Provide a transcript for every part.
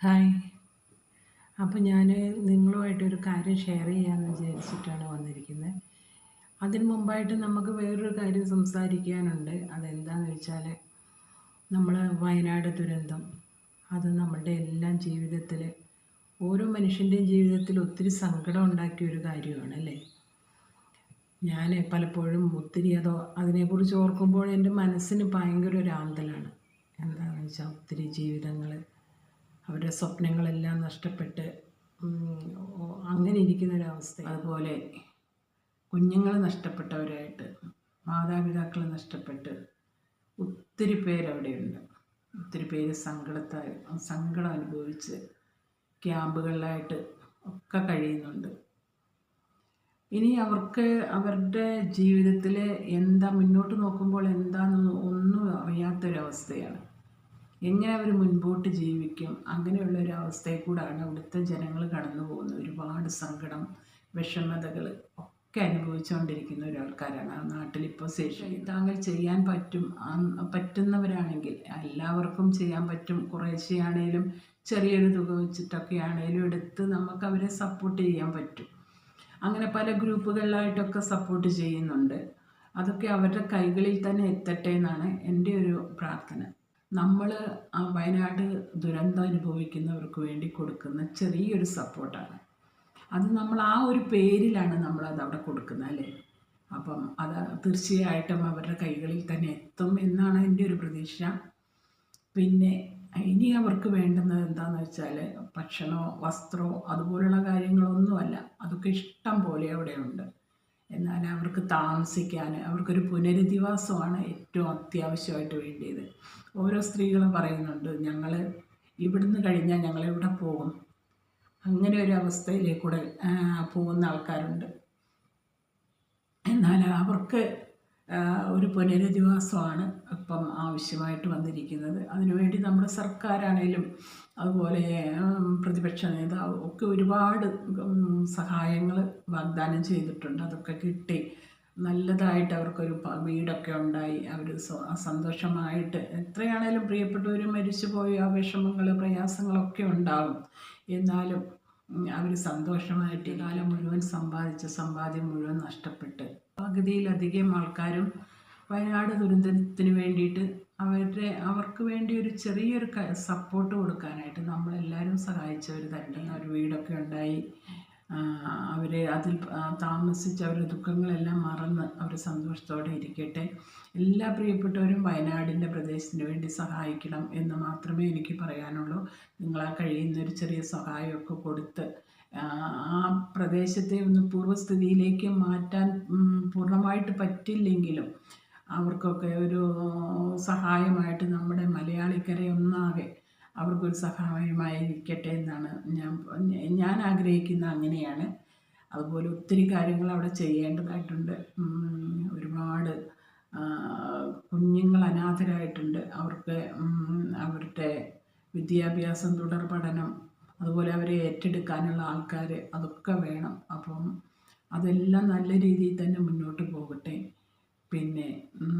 Hi. അപ്പോൾ ഞാൻ നിങ്ങളുമായിട്ടൊരു കാര്യം ഷെയർ ചെയ്യാമെന്ന് വിചാരിച്ചിട്ടാണ് വന്നിരിക്കുന്നത് അതിന് മുമ്പായിട്ട് നമുക്ക് വേറൊരു കാര്യം സംസാരിക്കാനുണ്ട്. അതെന്താണെന്ന് വെച്ചാൽ നമ്മൾ വയനാട് ദുരന്തം അത് നമ്മളുടെ എല്ലാം ജീവിതത്തിൽ ഓരോ മനുഷ്യന്റെയും ജീവിതത്തിൽ ഒത്തിരി സങ്കടം ഉണ്ടാക്കിയ ഒരു കാര്യമാണ് അല്ലേ? ഞാൻ പലപ്പോഴും ഒത്തിരി അതോ അതിനെക്കുറിച്ച് ഓർക്കുമ്പോൾ എന്റെ മനസ്സിന് ഭയങ്കര ഒരു ആന്തലാണ്. എന്താണെന്ന് വെച്ചാൽ ഒത്തിരി ജീവിതങ്ങൾ അവരുടെ സ്വപ്നങ്ങളെല്ലാം നഷ്ടപ്പെട്ട് അങ്ങനെ ഇരിക്കുന്ന ഒരവസ്ഥ അതുപോലെ കുഞ്ഞുങ്ങൾ നഷ്ടപ്പെട്ടവരായിട്ട് മാതാപിതാക്കൾ നഷ്ടപ്പെട്ട് ഒത്തിരി പേരവിടെയുണ്ട്. ഒത്തിരി പേര് സങ്കടത്തായി സങ്കടം അനുഭവിച്ച് ക്യാമ്പുകളിലായിട്ട് ഒക്കെ കഴിയുന്നുണ്ട്. ഇനി അവർക്ക് അവരുടെ ജീവിതത്തിൽ എന്താ മുന്നോട്ട് നോക്കുമ്പോൾ എന്താണെന്ന് ഒന്നും അറിയാത്തൊരവസ്ഥയാണ്. എങ്ങനെ അവർ മുൻപോട്ട് ജീവിക്കും? അങ്ങനെയുള്ള ഒരു അവസ്ഥയിൽ കൂടാണ് അവിടുത്തെ ജനങ്ങൾ കടന്നു പോകുന്നത്. ഒരുപാട് സങ്കടം വിഷമതകൾ ഒക്കെ അനുഭവിച്ചുകൊണ്ടിരിക്കുന്ന ഒരാൾക്കാരാണ്. ആ നാട്ടിലിപ്പോൾ ശേഷി താങ്കൾ ചെയ്യാൻ പറ്റും. പറ്റുന്നവരാണെങ്കിൽ എല്ലാവർക്കും ചെയ്യാൻ പറ്റും. കുറേശ്ശെയാണേലും ചെറിയൊരു തുക വെച്ചിട്ടൊക്കെ ആണേലും എടുത്ത് നമുക്ക് അവരെ സപ്പോർട്ട് ചെയ്യാൻ പറ്റും. അങ്ങനെ പല ഗ്രൂപ്പുകളിലായിട്ടൊക്കെ സപ്പോർട്ട് ചെയ്യുന്നുണ്ട്. അതൊക്കെ അവരുടെ കൈകളിൽ തന്നെ എത്തട്ടെ എന്നാണ് എന്റെ ഒരു പ്രാർത്ഥന. നമ്മൾ ആ വയനാട് ദുരന്തം അനുഭവിക്കുന്നവർക്ക് വേണ്ടി കൊടുക്കുന്ന ചെറിയൊരു സപ്പോർട്ടാണ്. അത് നമ്മൾ ആ ഒരു പേരിലാണ് അത് അവിടെ കൊടുക്കുന്നത് അല്ലേ? അപ്പം അത് തീർച്ചയായിട്ടും അവരുടെ കൈകളിൽ തന്നെ എത്തും എന്നാണ് എന്റെ ഒരു പ്രതീക്ഷ. പിന്നെ ഇനി അവർക്ക് വേണ്ടുന്നത് എന്താണെന്ന് വെച്ചാൽ ഭക്ഷണമോ വസ്ത്രമോ അതുപോലുള്ള കാര്യങ്ങളൊന്നുമല്ല. അതൊക്കെ ഇഷ്ടം പോലെ അവിടെയുണ്ട്. എന്നാൽ അവർക്ക് താമസിക്കാൻ അവർക്കൊരു പുനരധിവാസമാണ് ഏറ്റവും അത്യാവശ്യമായിട്ട് വേണ്ടിയത്. ഓരോ സ്ത്രീകളും പറയുന്നുണ്ട് ഞങ്ങൾ ഇവിടുന്ന് കഴിഞ്ഞാൽ ഞങ്ങൾ എവിടെ പോകും. അങ്ങനെ ഒരു അവസ്ഥയിലേക്കൂടെ പോകുന്ന ആൾക്കാരുണ്ട്. എന്നാൽ അവർക്ക് ഒരു പുനരധിവാസമാണ് ഇപ്പം ആവശ്യമായിട്ട് വന്നിരിക്കുന്നത്. അതിനുവേണ്ടി നമ്മുടെ സർക്കാരാണേലും അതുപോലെ പ്രതിപക്ഷ നേതാവ് ഒക്കെ ഒരുപാട് സഹായങ്ങൾ വാഗ്ദാനം ചെയ്തിട്ടുണ്ട്. അതൊക്കെ കിട്ടി. നല്ലതായിട്ട് അവർക്കൊരു വീടൊക്കെ ഉണ്ടായി. അവർ സന്തോഷമായിട്ട് എത്രയാണേലും പ്രിയപ്പെട്ടവർ മരിച്ചുപോയി ആ വിഷമങ്ങൾ പ്രയാസങ്ങളൊക്കെ ഉണ്ടാകും എന്നാലും അവർ സന്തോഷമായിട്ട് കാലം മുഴുവൻ സമ്പാദിച്ച സമ്പാദ്യം മുഴുവൻ നഷ്ടപ്പെട്ട്. പകുതിയിലധികം ആൾക്കാരും വയനാട് ദുരന്തത്തിന് വേണ്ടിയിട്ട് അവരുടെ അവർക്ക് വേണ്ടി ഒരു ചെറിയൊരു സപ്പോർട്ട് കൊടുക്കാനായിട്ട് നമ്മളെല്ലാവരും സഹായിച്ചവർ തന്നെ. ഒരു വീടൊക്കെ ഉണ്ടായി. അവർ അതിൽ താമസിച്ച് അവരുടെ ദുഃഖങ്ങളെല്ലാം മറന്ന് അവർ സന്തോഷത്തോടെ ഇരിക്കട്ടെ. എല്ലാ പ്രിയപ്പെട്ടവരും വയനാടിന്റെ പ്രദേശത്തിന് വേണ്ടി സഹായിക്കണം എന്ന് മാത്രമേ എനിക്ക് പറയാനുള്ളൂ. നിങ്ങളാ കഴിയുന്ന ഒരു ചെറിയ സഹായമൊക്കെ കൊടുത്ത് ആ പ്രദേശത്തെ ഒന്ന് പൂർവസ്ഥിതിയിലേക്ക് മാറ്റാൻ പൂർണമായിട്ട് പറ്റില്ലെങ്കിലും അവർക്കൊക്കെ ഒരു സഹായമായിട്ട് നമ്മുടെ മലയാളിക്കരെ ഒന്നാകെ അവർക്കൊരു സഹായമായിരിക്കട്ടെ എന്നാണ് ഞാൻ ഞാൻ ആഗ്രഹിക്കുന്ന അങ്ങനെയാണ്. അതുപോലെ ഒത്തിരി കാര്യങ്ങൾ അവിടെ ചെയ്യേണ്ടതായിട്ടുണ്ട്. ഒരുപാട് കുഞ്ഞുങ്ങൾ അനാഥരായിട്ടുണ്ട്. അവർക്ക് അവരുടെ വിദ്യാഭ്യാസം തുടർ പഠനം അതുപോലെ അവരെ ഏറ്റെടുക്കാനുള്ള ആൾക്കാർ അതൊക്കെ വേണം. അപ്പം അതെല്ലാം നല്ല രീതിയിൽ തന്നെ മുന്നോട്ട് പോകട്ടെ. പിന്നെ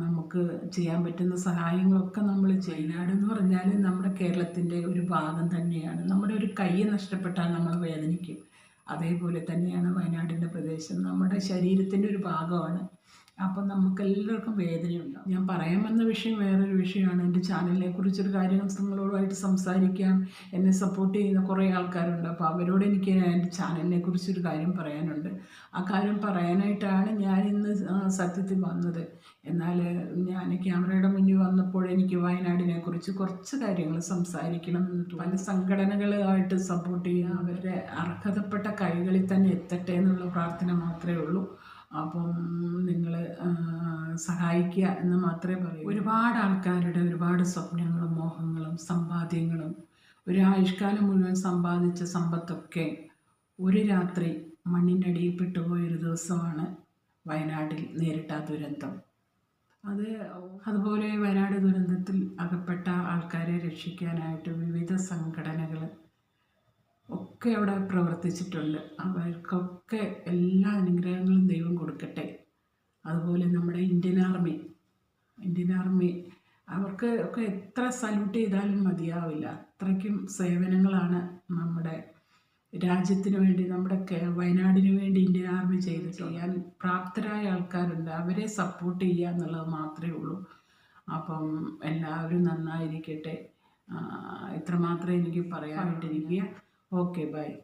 നമുക്ക് ചെയ്യാൻ പറ്റുന്ന സഹായങ്ങളൊക്കെ നമ്മൾ ചെയ്യനാട് എന്ന് പറഞ്ഞാൽ നമ്മുടെ കേരളത്തിന്റെ ഒരു ഭാഗം തന്നെയാണ്. നമ്മുടെ ഒരു കൈ നഷ്ടപ്പെട്ടാൽ നമ്മൾ വേദനിക്കും. അതേപോലെ തന്നെയാണ് വയനാടിന്റെ പ്രദേശം. നമ്മുടെ ശരീരത്തിന്റെ ഒരു ഭാഗമാണ്. അപ്പം നമുക്ക് എല്ലാവർക്കും വേദനയുണ്ടാവും. ഞാൻ പറയാൻ വന്ന വിഷയം വേറൊരു വിഷയമാണ്. എന്റെ ചാനലിനെ കുറിച്ചൊരു കാര്യം നിങ്ങളോടുമായിട്ട് സംസാരിക്കാം. എന്നെ സപ്പോർട്ട് ചെയ്യുന്ന കുറേ ആൾക്കാരുണ്ട്. അപ്പോൾ അവരോട് എനിക്ക് എന്റെ ചാനലിനെ കുറിച്ചൊരു കാര്യം പറയാനുണ്ട്. ആ കാര്യം പറയാനായിട്ടാണ് ഞാൻ ഇന്ന് സത്യത്തിൽ വന്നത്. എന്നാൽ ഞാൻ ക്യാമറയുടെ മുന്നിൽ വന്നപ്പോൾ എനിക്ക് വയനാടിനെ കുറിച്ച് കുറച്ച് കാര്യങ്ങൾ സംസാരിക്കണം എന്ന് പല സംഘടനകളായിട്ട് സപ്പോർട്ട് ചെയ്യുക അവരുടെ അർഹതപ്പെട്ട കൈകളിൽ തന്നെ എത്തട്ടെ എന്നുള്ള പ്രാർത്ഥന മാത്രമേ ഉള്ളൂ. അപ്പം നിങ്ങൾ സഹായിക്കുക എന്ന് മാത്രമേ പറയൂ ഒരുപാട് ആൾക്കാരുടെ ഒരുപാട് സ്വപ്നങ്ങളും മോഹങ്ങളും സമ്പാദ്യങ്ങളും ഒരു ആയുഷ്കാലം മുഴുവൻ സമ്പാദിച്ച സമ്പത്തൊക്കെ ഒരു രാത്രി മണ്ണിന്റെ അടിയിൽ പെട്ടുപോയൊരു ദിവസമാണ് വയനാട്ടിൽ നേരിട്ട ദുരന്തം. അത് അതുപോലെ വയനാട് ദുരന്തത്തിൽ അകപ്പെട്ട ആൾക്കാരെ രക്ഷിക്കാനായിട്ട് വിവിധ സംഘടനകൾ ഒക്കെ അവിടെ പ്രവർത്തിച്ചിട്ടുണ്ട്. അവർക്കൊക്കെ എല്ലാ അനുഗ്രഹങ്ങളും ദൈവം കൊടുക്കട്ടെ. അതുപോലെ നമ്മുടെ ഇന്ത്യൻ ആർമി ഇന്ത്യൻ ആർമി അവർക്ക് ഒക്കെ എത്ര സല്യൂട്ട് ചെയ്താലും മതിയാവില്ല. അത്രയ്ക്കും സേവനങ്ങളാണ് നമ്മുടെ രാജ്യത്തിന് വേണ്ടി നമ്മുടെ വയനാടിന് വേണ്ടി ഇന്ത്യൻ ആർമി ചെയ്ത് ചെയ്യാൻ പ്രാപ്തരായ ആൾക്കാരുണ്ട്. അവരെ സപ്പോർട്ട് ചെയ്യുക എന്നുള്ളത് മാത്രമേ ഉള്ളൂ. അപ്പം എല്ലാവരും നന്നായിരിക്കട്ടെ. ഇത്രമാത്രമേ എനിക്ക് പറയാനായിട്ടിരിക്കുക. Okay, bye.